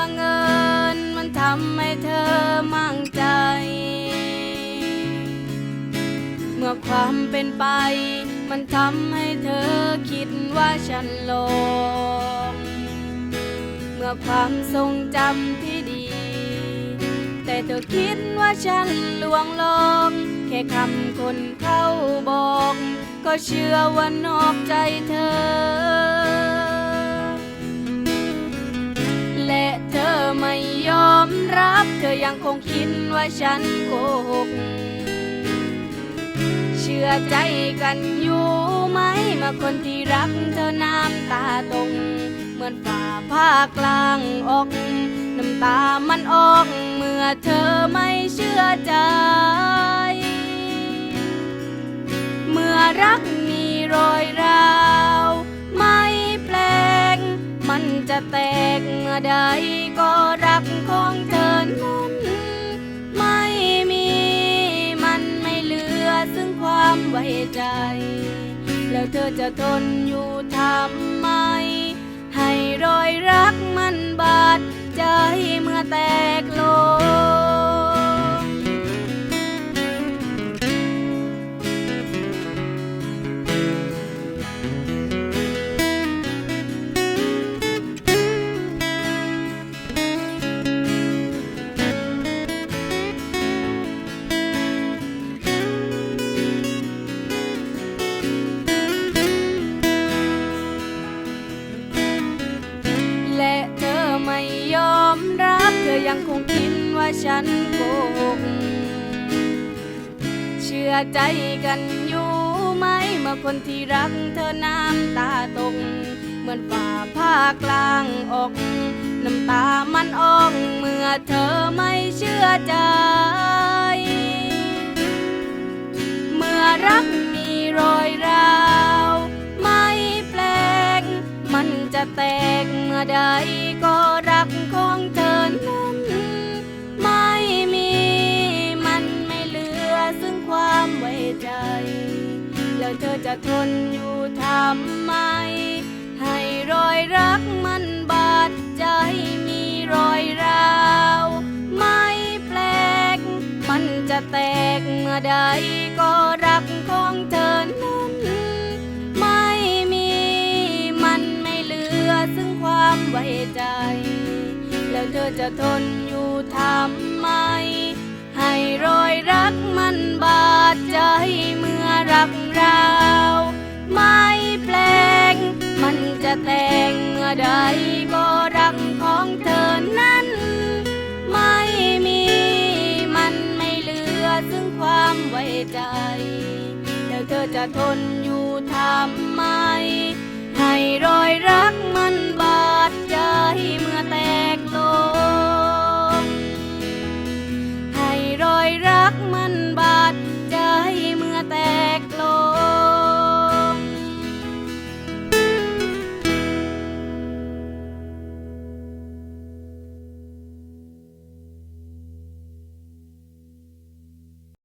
บังเอิญมันทำให้เธอมั่งใจ เมื่อความเป็นไป มันทำให้เธอคิดว่าฉันหลงเมื่อความทรงจำที่ดี แต่เธอคิดว่าฉันลวงลงแค่คำคนเข้าบอก ก็เชื่อว่านอกใจเธอ อยังคงคิดว่าฉันโกหก เชื่อใจกันอยู่ไหมมื่อคนที่รักเธอน้ำตาตกเหมือนฝ่าผ้ากลางอกน้ำตามันออกเมื่อเธอไม่เชื่อใจ เมื่อรักมีรอยร้าวไม่แปลง มันจะแตกเมื่อใดก็รักของเธอ นั้นไม่มีมันไม่เหลือซึ่งความไว้ใจ แล้วเธอจะทนอยู่ทำไม ให้รอยรักมันบาดใจเมื่อแตกโลง คงคิดว่าฉันโกหกเชื่อใจกันอยู่ไหมเมื่อคนที่รักเธอน้ำตาตก เหมือนฝ่าผ้ากลางอกน้ำตามันออกเมื่อเธอไม่เชื่อใจ เมื่อรักมีรอยร้าว ไม่แปลงมันจะแตกเมื่อใด เธอจะทนอยู่ทำไม ให้รอยรักมันบาดใจมีรอยร้าว ไม่แปลก มันจะแตกเมื่อใดก็รักของเธอนั้นไม่มี มันไม่เหลือซึ่งความไว้ใจ แล้วเธอจะทนอยู่ทำไม ให้รอยรักมันบาดใจ ใดก็รักของเธอนั้น ไม่มีมันไม่เหลือซึ่งความไว้ใจแล้วเธอจะทนอยู่ทำไม ให้รอยรักมันบาด